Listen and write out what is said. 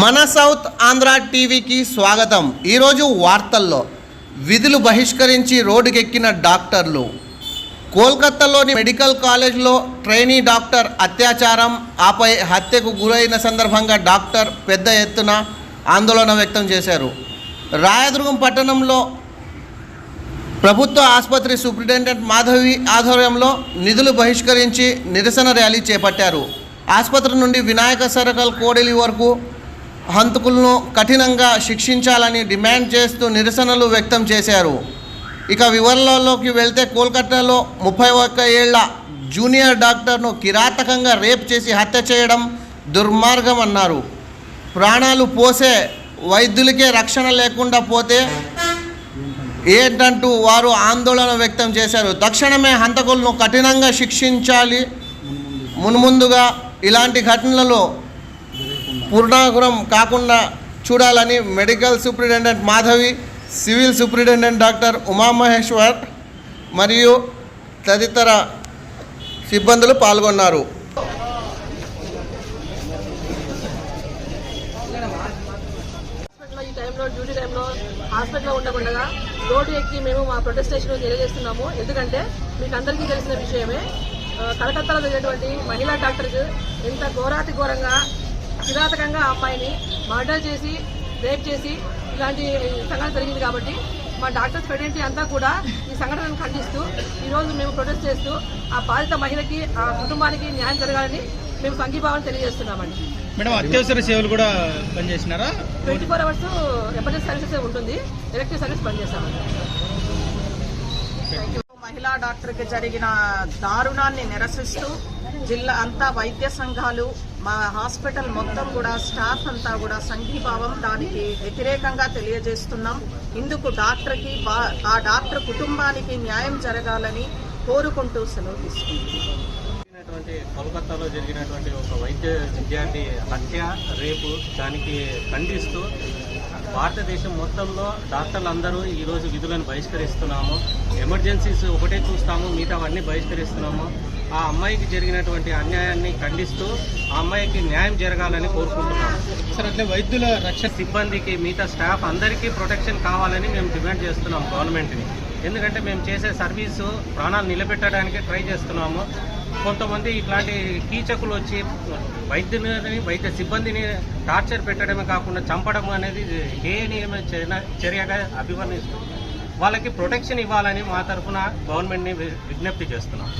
మన సౌత్ ఆంధ్ర టీవీకి స్వాగతం. ఈరోజు వార్తల్లో విధులు బహిష్కరించి రోడ్డుకెక్కిన డాక్టర్లు. కోల్కతాలోని మెడికల్ కాలేజ్లో ట్రైనీ డాక్టర్ అత్యాచారం ఆపై హత్యకు గురైన సందర్భంగా డాక్టర్ పెద్ద ఎత్తున ఆందోళన వ్యక్తం చేశారు. రాయదుర్గం పట్టణంలో ప్రభుత్వ ఆసుపత్రి సూపరింటెండెంట్ మాధవి ఆధ్వర్యంలో నిధులు బహిష్కరించి నిరసన ర్యాలీ చేపట్టారు. ఆసుపత్రి నుండి వినాయక సరకల్ కోడలి వరకు హంతకులను కఠినంగా శిక్షించాలని డిమాండ్ చేస్తూ నిరసనలు వ్యక్తం చేశారు. ఇక వివరాలలోకి వెళ్తే కోల్కతాలో ముప్పై ఒక్క ఏళ్ళ జూనియర్ డాక్టర్ను కిరాతకంగా రేప్ చేసి హత్య చేయడం దుర్మార్గం అన్నారు. ప్రాణాలు పోసే వైద్యులకే రక్షణ లేకుండా పోతే ఏంటంటూ వారు ఆందోళన వ్యక్తం చేశారు. తక్షణమే హంతకులను కఠినంగా శిక్షించాలి. మున్ముందుగా ఇలాంటి ఘటనలలో పూర్ణాగురం కాకుండా చూడాలని medical superintendent Madhavi civil superintendent doctor Umamaheswar మరియు తదితర సిబ్బందులు పాల్గొన్నారు. ఈ టైంలో డ్యూటీ టైంలో హాస్పిటల్లో ఉండకుండా రోడ్డు ఎక్కి మేము మా ప్రొటెస్టేషన్ తెలియజేస్తున్నాము. ఎందుకంటే మీకు అందరికీ తెలిసిన విషయమే కలకత్తాలో జరిగినటువంటి మహిళా డాక్టర్స్ ఇంత ఘోరాతి ఘోరంగా కిరాతకంగా ఆ అమ్మాయిని మర్డర్ చేసి రేప్ చేసి ఇలాంటి సంఘటన జరిగింది కాబట్టి మా డాక్టర్స్ ఫెడెంటీ అంతా కూడా ఈ సంఘటనను ఖండిస్తూ ఈరోజు మేము ప్రొటెస్ట్ చేస్తూ ఆ బాధిత మహిళకి ఆ కుటుంబానికి న్యాయం జరగాలని మేము సంఘీభావం తెలియజేస్తున్నామండి. మేడం అత్యవసర సేవలు కూడా పనిచేసినారా? Twenty four hours emergency services ఉంటుంది. ఎలక్ట్రిక్ సర్వీస్ పనిచేస్తామండి. మహిళా డాక్టర్కి జరిగిన దారుణాన్ని నిరసిస్తూ జిల్లా అంతా వైద్య సంఘాలు మా హాస్పిటల్ మొత్తం కూడా స్టాఫ్ అంతా కూడా సంఘీభావం దానికి వ్యతిరేకంగా తెలియజేస్తున్నాం. ఇందుకు డాక్టర్కి బా- ఆ డాక్టర్ కుటుంబానికి న్యాయం జరగాలని కోరుకుంటూ సెలవు తీసుకుంటున్నాం. కోల్కతాలో జరిగినటువంటి ఒక వైద్య విద్యార్థి హత్య రేపు దానికి ఖండిస్తూ భారతదేశం మొత్తంలో డాక్టర్లు అందరూ ఈరోజు విధులను బహిష్కరిస్తున్నాము. ఎమర్జెన్సీస్ ఒకటే చూస్తాము మిగతావన్నీ బహిష్కరిస్తున్నాము. ఆ అమ్మాయికి జరిగినటువంటి అన్యాయాన్ని ఖండిస్తూ ఆ అమ్మాయికి న్యాయం జరగాలని కోరుకుంటున్నాము. సార్ అట్లే వైద్యుల రక్షణ సిబ్బందికి మిగతా స్టాఫ్ అందరికీ ప్రొటెక్షన్ కావాలని మేము డిమాండ్ చేస్తున్నాం గవర్నమెంట్ని. ఎందుకంటే మేము చేసే సర్వీసు ప్రాణాలు నిలబెట్టడానికి ట్రై చేస్తున్నాము. కొంతమంది ఇట్లాంటి కీచకులు వచ్చి వైద్యుని వైద్య సిబ్బందిని టార్చర్ పెట్టడమే కాకుండా చంపడం అనేది హేయనీయమైన చర్య- చర్యగా అభివర్ణిస్తుంది. వాళ్ళకి ప్రొటెక్షన్ ఇవ్వాలని మా తరఫున గవర్నమెంట్ని విజ్ఞప్తి చేస్తున్నాం.